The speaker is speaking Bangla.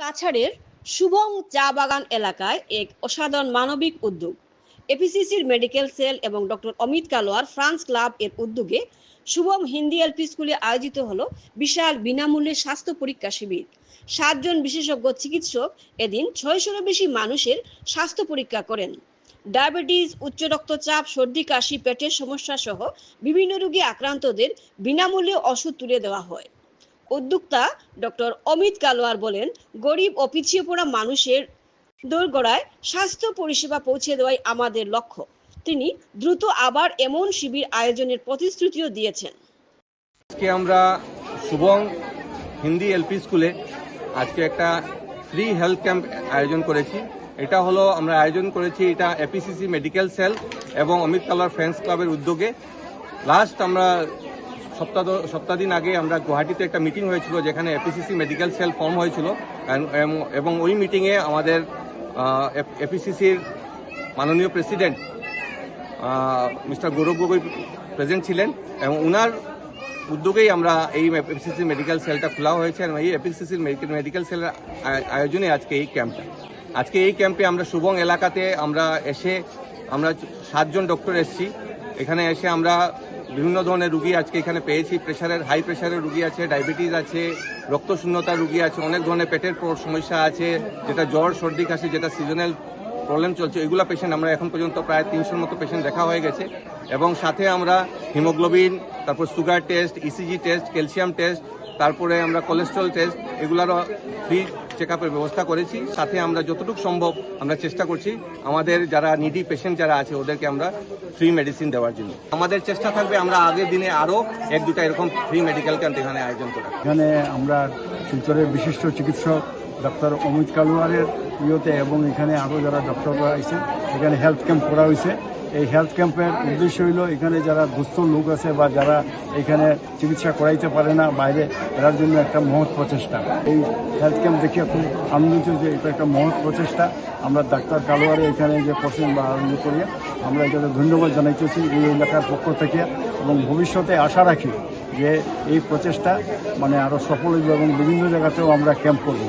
কাছাড়ের শুভম চা বাগান এলাকায় এক অসাধারণ মানবিক উদ্যোগ। এপিসিসির মেডিকেল সেল এবং doctor Amit Kalowar friends club এর উদ্যোগে শুভম হিন্দি এলপি স্কুলে আয়োজিত হলো বিশাল বিনামূল্যে স্বাস্থ্য পরীক্ষা শিবির। সাতজন বিশেষজ্ঞ চিকিৎসক এদিন ছয়শোরও বেশি মানুষের স্বাস্থ্য পরীক্ষা করেন। ডায়াবেটিস, উচ্চ রক্তচাপ, সর্দি, কাশি, পেটের সমস্যা সহ বিভিন্ন রোগে আক্রান্তদের বিনামূল্যে ওষুধ তুলে দেওয়া হয়। উদ্যোক্তা ডক্টর অমিত কালোয়ার বলেন, গরিব ও পিছিয়ে পড়া মানুষের দোরগোড়ায় স্বাস্থ্য পরিষেবা পৌঁছে দেওয়াই আমাদের লক্ষ্য। তিনি দ্রুত আবার এমন শিবির আয়োজনের প্রতিশ্রুতিও দিয়েছেন। আজকে আমরা শুভং হিন্দি এলপি স্কুলে আজকে একটা ফ্রি হেলথ ক্যাম্প আয়োজন করেছি। এটা হলো আমরা আয়োজন করেছি, এটা এপিসিসি মেডিকেল সেল এবং অমিত কালার ফ্রেন্ডস ক্লাবের উদ্যোগে। লাস্ট আমরা সপ্তাহ সপ্তাহ দিন আগে আমরা গুয়াহাটিতে একটা মিটিং হয়েছিল যেখানে এপিসিসি মেডিকেল সেল ফর্ম হয়েছিল। এবং- এবং ওই মিটিংয়ে আমাদের এপিসিসির মাননীয় president mister Gaurav Gogoi present ছিলেন। এবং ওনার উদ্যোগেই আমরা এই এপিসিসি মেডিকেল সেলটা খোলা হয়েছে। এবং এই এপিসিসির মেডিকেল সেলের আয়োজনে আজকে এই ক্যাম্পটা আজকে এই ক্যাম্পে আমরা সুবং এলাকাতে আমরা এসে আমরা সাতজন ডক্টর এসেছি। এখানে এসে আমরা বিভিন্ন ধরনের রুগী আজকে এখানে পেয়েছি। প্রেশারের হাই প্রেশারের রুগী আছে ডায়াবেটিস আছে, রক্তশূন্যতার রুগী আছে, অনেক ধরনের পেটের সমস্যা আছে, যেটা জ্বর, সর্দি, কাশি, যেটা সিজনাল প্রবলেম চলছে, এগুলো পেশেন্ট আমরা এখন পর্যন্ত প্রায় তিনশোর মতো পেশেন্ট দেখা হয়ে গেছে। এবং সাথে আমরা হিমোগ্লোবিন তারপর sugar test ECG test calcium test তারপরে আমরা কোলেস্ট্রল টেস্ট এগুলারও ফ্রি চেক আপের ব্যবস্থা করেছি। সাথে আমরা যতটুকু সম্ভব আমরা চেষ্টা করছি, আমাদের যারা নিডি পেশেন্ট যারা আছে, ওদেরকে আমরা ফ্রি মেডিসিন দেওয়ার জন্য। আমাদের চেষ্টা থাকবে আমরা আগের দিনে আরও এক দুটা এরকম ফ্রি মেডিকেল ক্যাম্প এখানে আয়োজন করা এখানে আমরা শিলচরের বিশিষ্ট চিকিৎসক ডক্টর অমিত কালুয়ারের ইয়েতে এবং এখানে আরও যারা ডক্টররা আছে এখানে হেলথ ক্যাম্প করা হয়েছে এই হেলথ ক্যাম্পের উদ্দেশ্য হইল এখানে যারা দুস্থ লোক আছে বা যারা এখানে চিকিৎসা করাইতে পারে না, বাইরে এরার জন্য একটা মহৎ প্রচেষ্টা। এই হেলথ ক্যাম্প দেখে খুব আনন্দিত যে এটা একটা মহৎ প্রচেষ্টা। আমরা ডাক্তার কালোয়ারে এখানে যে করছেন বা ইয়ে করি আমরা এটাতে ধন্যবাদ জানাইতেছি এই এলাকার পক্ষ থেকে এবং ভবিষ্যতে আশা রাখি যে এই প্রচেষ্টা মানে আরও সফল হইবে এবং বিভিন্ন জায়গাতেও আমরা ক্যাম্প করব।